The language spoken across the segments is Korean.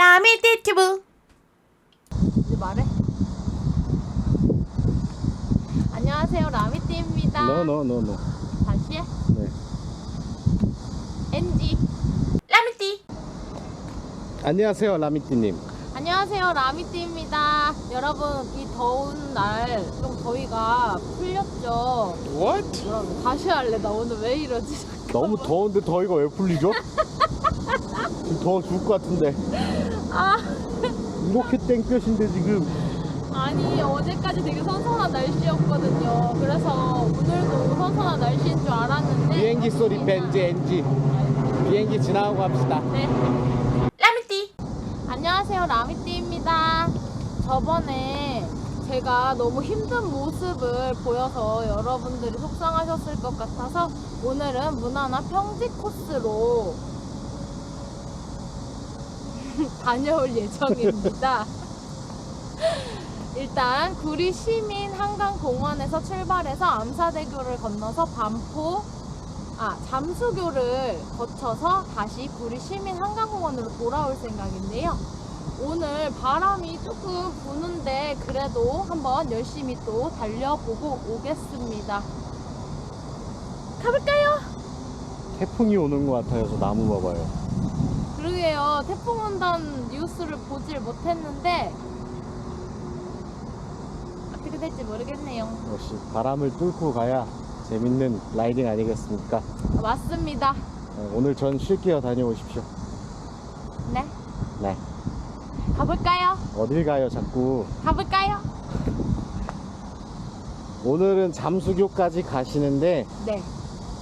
라미티 튜브 이제 말해. 안녕하세요, 라미띠입니다. 너너너너 다시 해. 네. NG. 라미티 안녕하세요 라미띠님 안녕하세요, 라미띠입니다. 여러분, 이 더운 날, 좀 더위가 풀렸죠? What? 뭐라고? 다시 할래. 나 오늘 왜 이러지? 너무 더운데 더위가 왜 풀리죠? 지금 더워 죽을 것 같은데. 아, 이렇게 땡볕인데 지금. 아니, 어제까지 되게 선선한 날씨였거든요. 그래서 오늘도 선선한 날씨인 줄 알았는데. 비행기 소리 벤지 엔지. 비행기 지나가고 합시다. 네. 라미티 안녕하세요. 라미띠입니다. 저번에 제가 너무 힘든 모습을 보여서 여러분들이 속상하셨을 것 같아서 오늘은 무난한 평지 코스로 다녀올 예정입니다 일단 구리 시민 한강공원에서 출발해서 암사대교를 건너서 반포 아, 잠수교를 거쳐서 다시 구리 시민 한강공원으로 돌아올 생각인데요. 오늘 바람이 조금 부는데 그래도 한번 열심히 또 달려보고 오겠습니다. 가볼까요? 태풍이 오는 것 같아서 나무 봐봐요 그러게요. 태풍 온다는 뉴스를 보질 못했는데 어떻게 될지 모르겠네요. 역시 바람을 뚫고 가야 재밌는 라이딩 아니겠습니까? 아, 맞습니다. 네, 오늘 전 쉴게요 다녀오십시오 네. 네 가볼까요? 어딜 가요 자꾸 가볼까요? 오늘은 잠수교까지 가시는데 네.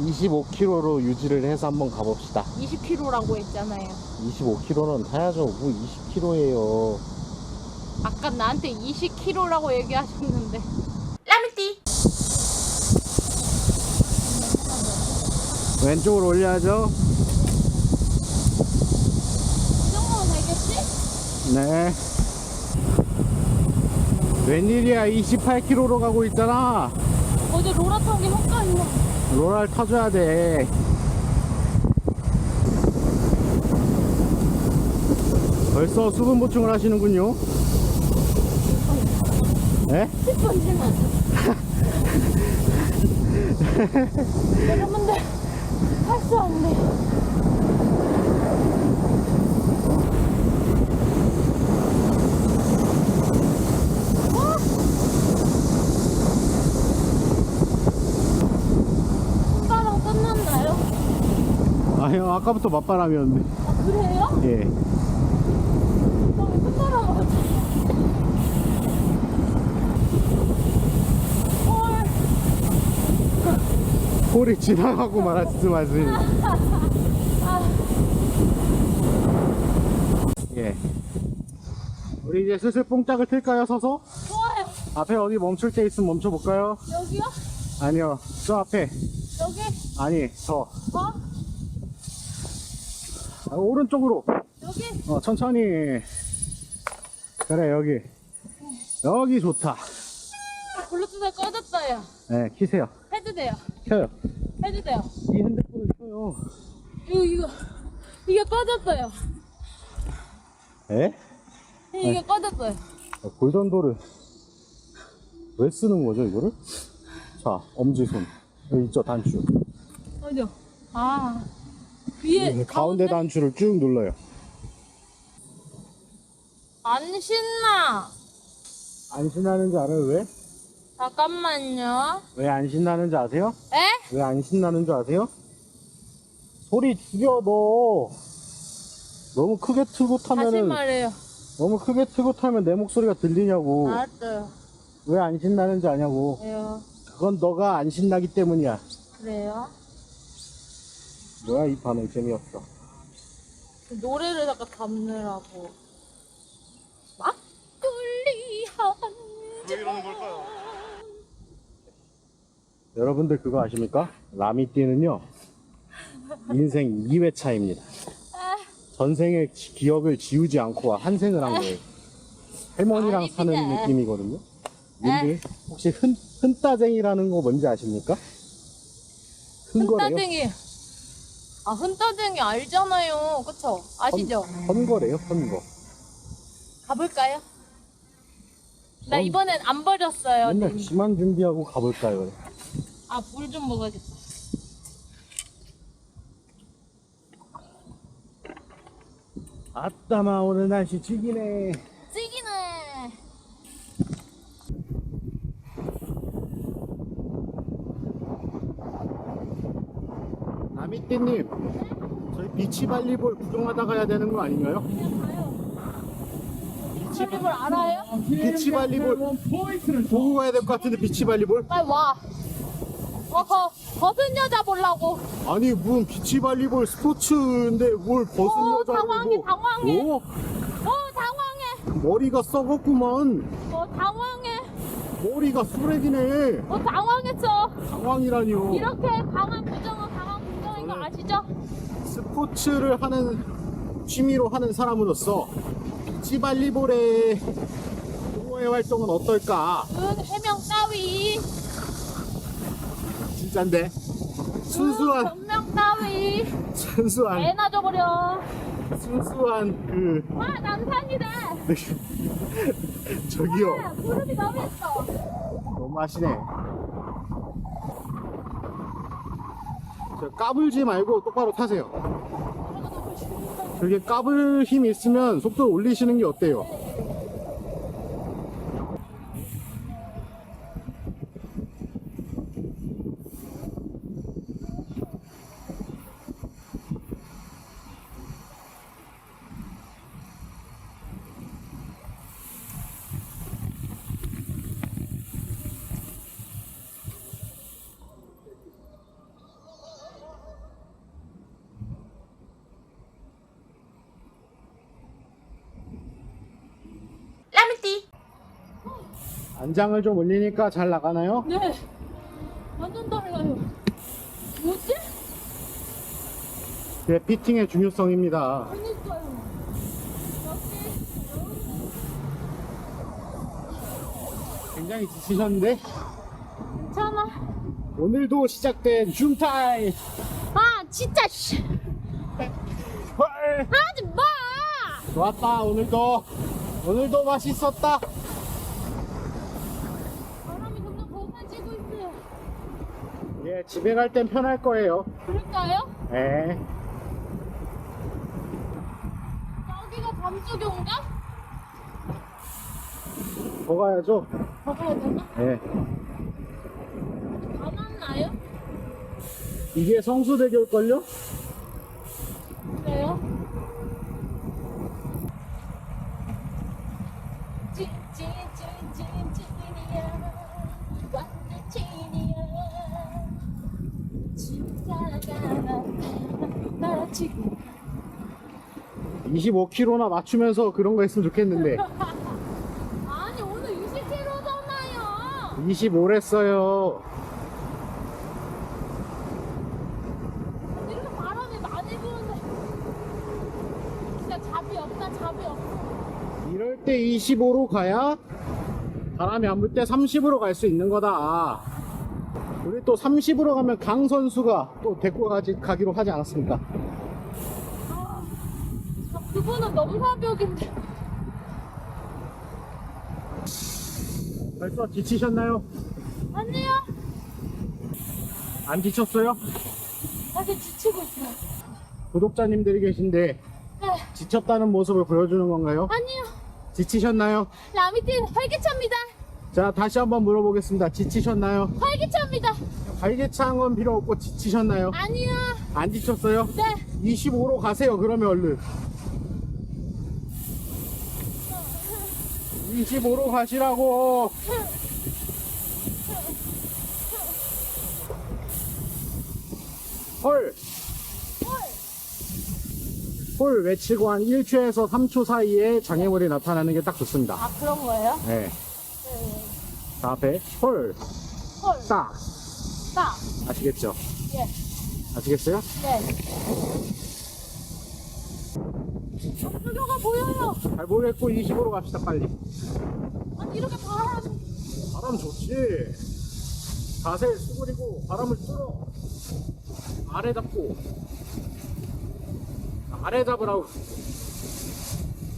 25km로 유지를 해서 한번 가봅시다. 20km라고 했잖아요. 25km는 타야죠. 뭐 20km예요. 아까 나한테 20kg라고 얘기하셨는데. 라미티 왼쪽으로 올려야죠. 이 정도면 되겠지? 네. 웬일이야. 28km로 가고 있잖아. 어제 로라 탄게 헷갈려 로랄 타줘야 돼. 벌써 수분 보충을 하시는군요. 네? 10분지만 여러분들 할 수 없네 손가락 끝났나요? 아니요 아까부터 맞바람이었는데 아 그래요? 예헐 홀이 지나가고 말았으면 예 우리 이제 슬슬 뽕짝을 틀까요 서서? 좋아요 앞에 어디 멈출 때 있으면 멈춰볼까요? 여기요? 아니요 저 앞에 여기? 아니 저 어? 아, 오른쪽으로. 여기? 어 천천히. 그래 여기. 여기 좋다. 블루투스 꺼졌어요. 네 키세요. 해도 돼요. 켜요. 해도 돼요. 이 핸드폰을 켜요. 이거 이거 이게 꺼졌어요. 에? 이게 꺼졌어요. 어, 골전도를 왜 쓰는 거죠 이거를? 자 엄지손. 여기 있죠 단추. 어디요? 아 위에 이 가운데 단추를 쭉 눌러요 안 신나 안 신나는지 알아요 왜? 잠깐만요 왜 안 신나는지 아세요? 에? 왜 안 신나는 줄 아세요? 소리 죽여 너 너무 크게 틀고 다시 타면은 말해요 너무 크게 틀고 타면 내 목소리가 들리냐고 알았어요 왜 안 신나는지 아냐고 왜요? 그건 너가 안 신나기 때문이야 그래요? 뭐야 이 반응 재미없어. 노래를 잠깐 담느라고. 막걸리 한잔 여러분들 그거 아십니까? 라미띠는요 인생 2회차입니다. 전생의 지- 기억을 지우지 않고 한 생을 한 거예요. 할머니랑 사는 아닙니다. 느낌이거든요. 근데 혹시 흔, 흔따쟁이라는 거 뭔지 아십니까? 흔거래요? 흔따쟁이 아 흔따쟁이 알잖아요 그쵸? 아시죠? 헌, 헌거래요 헌거 가볼까요? 나 어. 이번엔 안 버렸어요. 맨날 님. 기만 준비하고 가볼까요? 아, 물 좀 먹어야겠다. 아따마 오늘 날씨 죽이네. 찌기네. 나미띠님, 저희 비치발리볼 구경하다 가야 되는 거 아닌가요? 비치발리볼 알아요? 비치발리볼 보고 가야 될 것 같은데 비치발리볼? 빨리 와. 어허, 벗은 여자 보려고. 아니 무슨 비치발리볼 스포츠인데 뭘 벗은 어, 여자를 당황해, 당황해. 어? 어, 당황해. 머리가 썩었구만 어, 당황해. 머리가 쓰레기네 어, 당황했어. 상황이라니요 이렇게 강한 부정은 강한 부정인 거 저는- 아시죠? 스포츠를 하는 취미로 하는 사람으로서 비치 발리볼의 동호회 활동은 어떨까 응, 해명 따위. 진짠데 순수한 변명 따위. 순수한 애나 줘버려. 순수한 그 아, 난산이다. 저기요 아, 무릎이 너무 했어. 너무 하시네 저 까불지 말고 똑바로 타세요 그렇게 까불 힘 있으면 속도 올리시는 게 어때요? 라면띠 안장을 좀 올리니까 잘 나가나요? 네. 완전 달라요. 뭐지? 네, 피팅의 중요성입니다. 그니까요. 굉장히 지치셨는데 괜찮아. 오늘도 시작된 줌타임. 아, 진짜, 씨. 헐! 하지 마! 좋았다 오늘도 오늘도 맛있었다. 바람이 점점 거세지고 있어요. 예, 집에 갈 땐 편할 거예요. 그럴까요? 예. 여기가 밤수교인가? 더 가야죠. 더 가야 되나? 예. 안 왔나요? 이게 성수대교일걸요? 25km나 맞추면서 그런 거 했으면 좋겠는데 아니 오늘 20km잖아요 25랬어요. 이렇게 바람이 많이 부는데 진짜 잡이 없다 잡이 없어 이럴 때 25로 가야 바람이 안 불 때 30으로 갈 수 있는 거다. 우리 또 30으로 가면 강 선수가 또 데리고 가지, 가기로 하지 않았습니까? 넘사벽인데 벌써 지치셨나요? 아니요 안 지쳤어요? 다시 지치고 있어요 구독자님들이 계신데 네 지쳤다는 모습을 보여주는 건가요? 아니요 지치셨나요? 라미틴 활기차입니다 자, 다시 한번 물어보겠습니다. 지치셨나요? 활기차입니다 활기차한 필요 없고 지치셨나요? 아니요 안 지쳤어요? 네 25로 가세요. 그러면 얼른. 25로 가시라고. 헐. 헐 외치고 한 1초에서 3초 사이에 장애물이 나타나는 게 딱 좋습니다. 아 그런 거예요? 네. 네. 자, 앞에 헐, 헐 딱. 딱. 아시겠죠? 예. 아시겠어요? 네. 수교가 보여요. 잘 모르겠고 20으로 갑시다 빨리. 아니 이렇게 바람. 바람 좋지. 자세 수그리고 바람을 뚫어. 아래 잡고. 아래 잡으라고.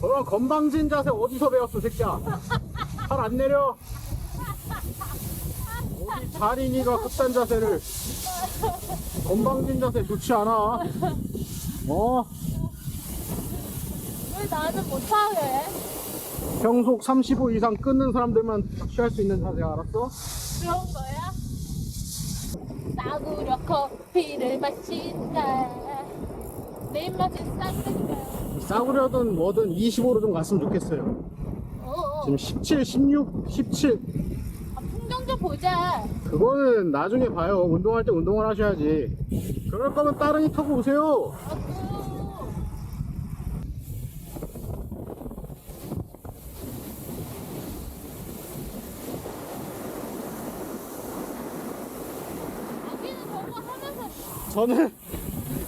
그럼 건방진 자세 어디서 배웠어 새끼야 팔 안 내려 어디 자린이가 끝단 자세를 건방진 자세 좋지 않아 어 왜 나는 못하게? 평속 35 이상 끊는 사람들만 취할 수 있는 자세 알았어? 그런 거야? 싸구려 커피를 마신다. 내 입맛에 싼니까 싸구려든 뭐든 25로 좀 갔으면 좋겠어요 어, 지금 17, 16, 17 아, 풍경 좀 보자. 그거는 나중에 봐요 운동할 때 운동을 하셔야지 그럴 거면 따릉이 타고 오세요 아, 그. 여기는 저거 저는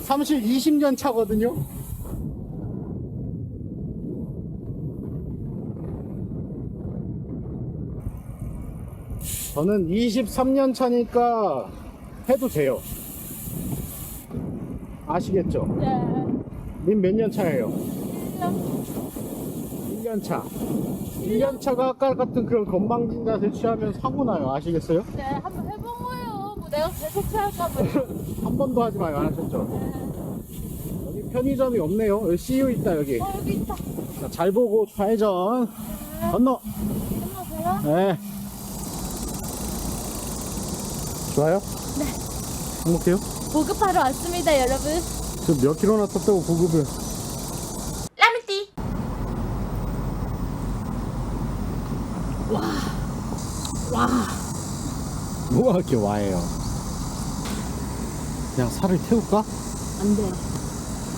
30, 20년 차거든요. 저는 23년 차니까 해도 돼요. 아시겠죠? 네. 님몇 년 차예요? 그냥 1년 차. 1년 차가 아까 같은 그런 건방진 자세 취하면 사고 나요. 아시겠어요? 네, 한번 해본 거예요. 뭐 내가 계속 취할까 봐. 한 번도 하지 마요. 아셨죠? 네. 여기 편의점이 없네요. 여기 CU 있다, 여기. 어, 여기 있다. 자, 잘 보고 좌회전. 건너. 끝나세요? 네. 좋아요? 네. 행복해요? 보급하러 왔습니다, 여러분. 저몇 킬로나 탔다고 보급을. 라면띠 뭐가 이렇게 와해요? 그냥 살을 태울까? 안 돼.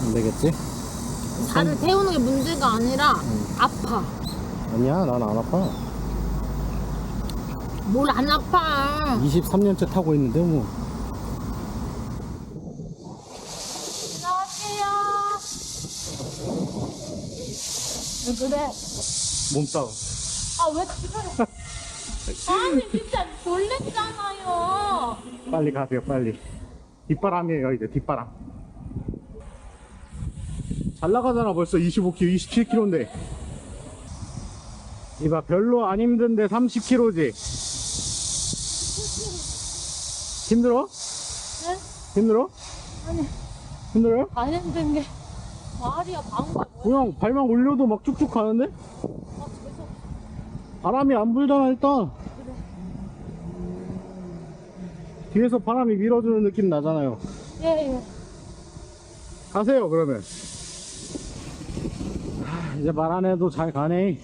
안 되겠지? 살을 태우는 게 문제가 아니라 아파. 아니야, 난 안 아파. 뭘 안 아파. 23년째 타고 있는데, 뭐. 안녕하세요. 왜 그래? 몸싸움. 아, 왜 그래? 아니, 진짜 놀랬잖아요. 빨리 가세요, 빨리. 뒷바람이에요, 이제 뒷바람. 잘 나가잖아, 벌써 25km, 27km인데. 이봐, 별로 안 힘든데 30km지. 힘들어? 네? 힘들어? 아니, 힘들어요? 안 힘든 게 말이야, 방금. 그냥 발만 올려도 막 쭉쭉 가는데? 아. 바람이 안 불잖아, 일단. 그래. 뒤에서 바람이 밀어주는 느낌 나잖아요. 예, 예. 가세요, 그러면. 하, 이제 말 안 해도 잘 가네.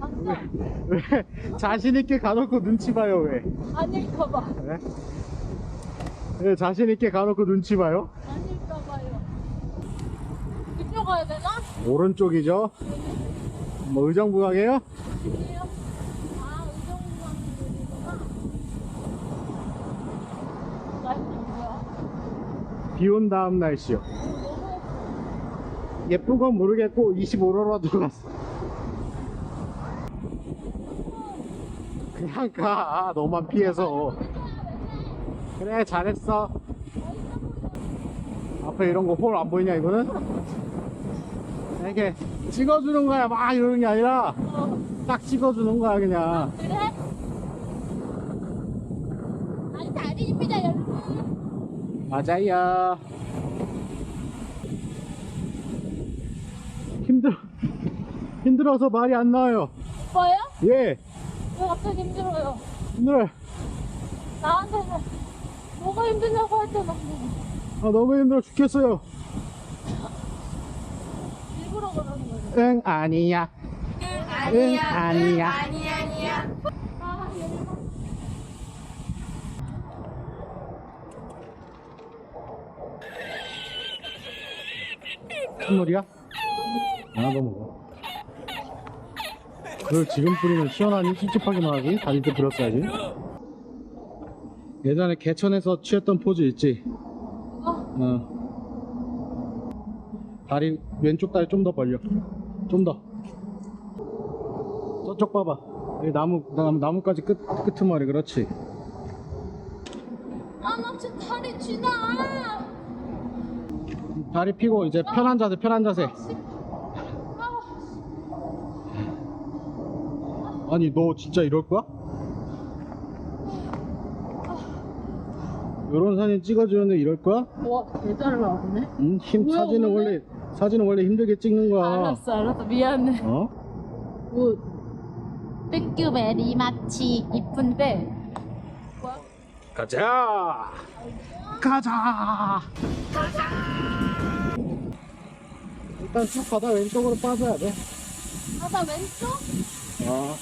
안 돼. 왜 자신있게 가놓고 눈치 봐요, 왜? 아닐까봐. 왜? 왜 자신있게 가놓고 눈치 봐요? 아닐까봐요. 이쪽 가야 되나? 오른쪽이죠? 뭐 의정부 가게요? 아니에요. 아, 의정부만 들리구나. 날씨 뭐야? 비 온 다음 날씨요. 예쁜 건 모르겠고 25로라도 갔어. 그냥 가. 아, 너만 피해서. 그래, 잘했어. 앞에 이런 거 홀 안 보이냐, 이거는? 이렇게 찍어주는 거야. 막 이러는 게 아니라 어, 딱 찍어주는 거야, 그냥. 그래? 아니, 다리입니다, 여러분. 맞아요. 힘들어. 힘들어서 말이 안 나와요. 오빠요? 예, 왜 갑자기 힘들어요? 힘들어요. 나한테는 뭐가 힘드냐고 할 때는 아, 너무 힘들어 죽겠어요. 일부러 그러는 거예요. 응, 아니야. 응, 아니야 아, 여러분. 선물이야? 하나도 먹어. 그걸 지금 뿌리면 시원하니? 찝찝하기만 하지? 다닐 때 뿌렸어야지. 예전에 개천에서 취했던 포즈 있지? 이거? 어. 다리, 왼쪽 다리 좀 더 벌려. 좀 더. 저쪽 봐봐. 여기 나무, 나무, 나무까지 끝, 끄트머리, 그렇지. 아, 나 진짜 다리 쥐나. 다리 피고 이제 편한 자세 편한 자세. 아니 너 진짜 이럴 거야? 이런 사진 찍어주는데 이럴 거야? 와 대단하다 오늘 응? 힘 뭐야, 사진은 오늘? 원래 사진은 원래 힘들게 찍는 거야. 알았어 알았어. 미안해. 어? 굿. 땡큐 베리 마치 이쁜데 가자. 가자! 가자! 일단 쭉 가다 왼쪽으로 빠져야 돼. 가다 왼쪽? 어.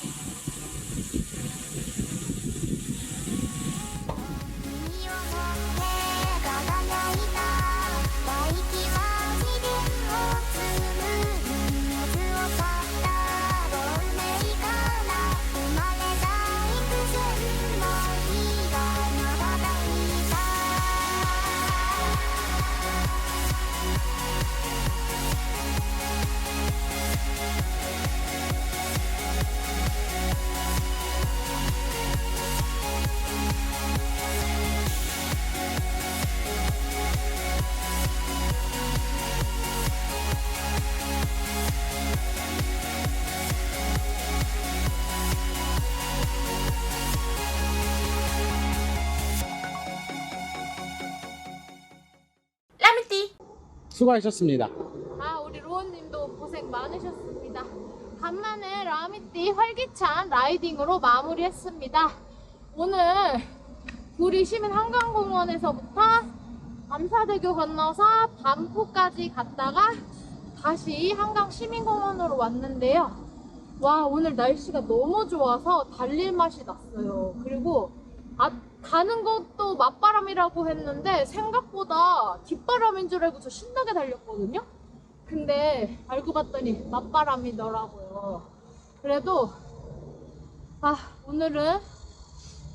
수고하셨습니다. 아, 우리 로운님도 고생 많으셨습니다. 간만에 라미띠 활기찬 라이딩으로 마무리했습니다. 오늘 구리 시민 한강공원에서부터 감사대교 건너서 반포까지 갔다가 다시 한강 시민공원으로 왔는데요. 와, 오늘 날씨가 너무 좋아서 달릴 맛이 났어요. 그리고 아, 가는 것도 맞바람이라고 했는데 생각보다 뒷바람인 줄 알고 저 신나게 달렸거든요. 근데 알고 봤더니 맞바람이더라고요. 그래도 아 오늘은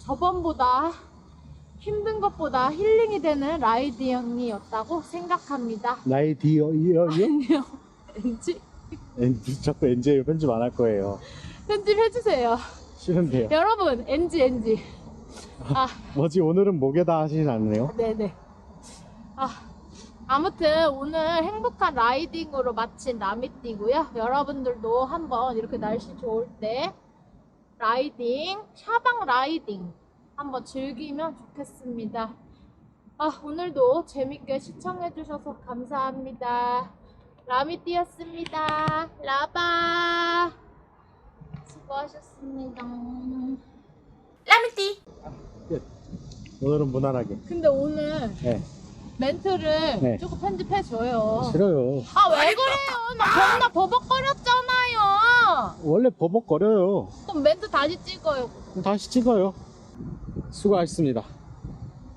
저번보다 힘든 것보다 힐링이 되는 라이딩이었다고 생각합니다. 이어? 아니요. 왠지 엔지 자꾸 엔지 편집 안 할 거예요. 편집해주세요. 싫은데요. 여러분 NG NG. 아 뭐지 오늘은 목에다 하시진 않네요. 네네. 아, 아무튼 오늘 행복한 라이딩으로 마친 라미띠고요. 여러분들도 한번 이렇게 날씨 좋을 때 라이딩, 샤방 라이딩 한번 즐기면 좋겠습니다. 아, 오늘도 재밌게 시청해주셔서 감사합니다. 라미띠였습니다. 라바. 수고하셨습니다. 라미띠 끝. 오늘은 무난하게. 근데 오늘 네. 멘트를 네. 조금 편집해줘요. 싫어요. 아 왜 그래요? 나 겁나 버벅거렸잖아요. 원래 버벅거려요. 그럼 멘트 다시 찍어요. 그럼 다시 찍어요. 수고하셨습니다.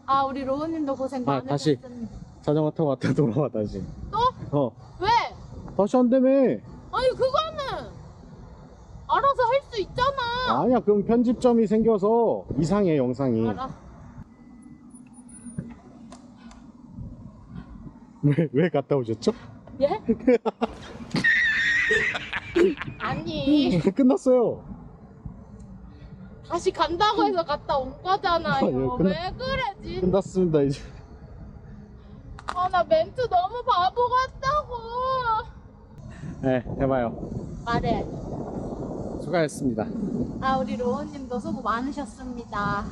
아 우리 로우님도 고생 아, 다시. 많으셨습니다. 자전거 타고 왔다 돌아와 다시. 또? 어. 왜? 다시 한다며. 아니 그거는 알아서 할 수 있잖아. 아니야 그럼 편집점이 생겨서 이상해 영상이. 알아. 왜, 왜 갔다 오셨죠? 예? 아니 끝났어요. 다시 간다고 해서 갔다 온 거잖아요. 아니요, 왜 그래 진? 끝났습니다 이제. 아나 멘트 너무 바보 같다고. 네 해봐요. 말해야지. 수고하셨습니다. 아, 우리 로우님도 수고 많으셨습니다.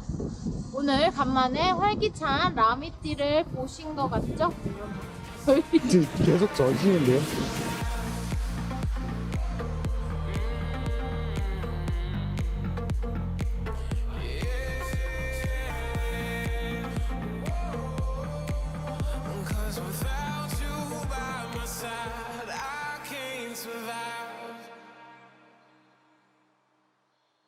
오늘 간만에 활기찬 라미띠를 보신 것 같죠? 저희 계속 져지는데요?